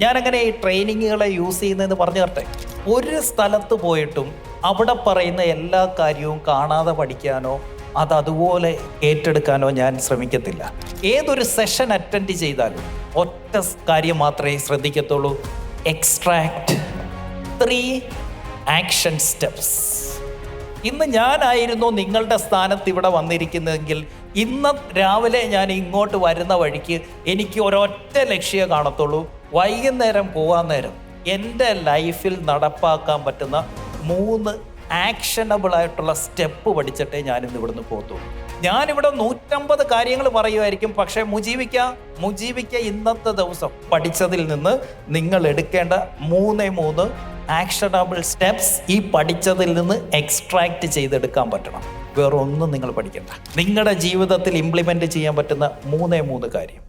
ഞാനങ്ങനെ ഈ ട്രെയിനിങ്ങുകളെ യൂസ് ചെയ്യുന്നതെന്ന് പറഞ്ഞു തരട്ടെ. ഒരു സ്ഥലത്ത് പോയിട്ടും അവിടെ പറയുന്ന എല്ലാ കാര്യവും കാണാതെ പഠിക്കാനോ അത് അതുപോലെ ഏറ്റെടുക്കാനോ ഞാൻ ശ്രമിക്കത്തില്ല. ഏതൊരു സെഷൻ അറ്റൻഡ് ചെയ്താലും ഒറ്റ കാര്യം മാത്രമേ ശ്രദ്ധിക്കത്തുള്ളൂ. എക്സ്ട്രാക്ട് ത്രീ ആക്ഷൻ സ്റ്റെപ്സ് ഇന്ന് ഞാനായിരുന്നു നിങ്ങളുടെ സ്ഥാനത്ത് ഇവിടെ വന്നിരിക്കുന്നതെങ്കിൽ ഇന്ന് രാവിലെ ഞാൻ ഇങ്ങോട്ട് വരുന്ന വഴിക്ക് എനിക്ക് ഒരൊറ്റ ലക്ഷ്യം കാണത്തുള്ളൂ. വൈകുന്നേരം പോകാൻ നേരം എന്റെ ലൈഫിൽ നടപ്പാക്കാൻ പറ്റുന്ന മൂന്ന് ആക്ഷനബിൾ ആയിട്ടുള്ള സ്റ്റെപ്പ് പഠിച്ചിട്ടേ ഞാനിന്ന് ഇവിടുന്ന് പോത്തുള്ളൂ ഞാനിവിടെ നൂറ്റമ്പത് കാര്യങ്ങൾ പറയുമായിരിക്കും പക്ഷേ മുജീവിക്ക മുജീവിക്ക ഇന്നത്തെ ദിവസം പഠിച്ചതിൽ നിന്ന് നിങ്ങൾ എടുക്കേണ്ട മൂന്നേ മൂന്ന് ആക്ഷനബിൾ സ്റ്റെപ്സ് ഈ പഠിച്ചതിൽ നിന്ന് എക്സ്ട്രാക്ട് ചെയ്തെടുക്കാൻ പറ്റണം. വേറെ ഒന്നും നിങ്ങൾ പഠിക്കണ്ട. നിങ്ങളുടെ ജീവിതത്തിൽ ഇംപ്ലിമെന്റ് ചെയ്യാൻ പറ്റുന്ന മൂന്നേ മൂന്ന് കാര്യം.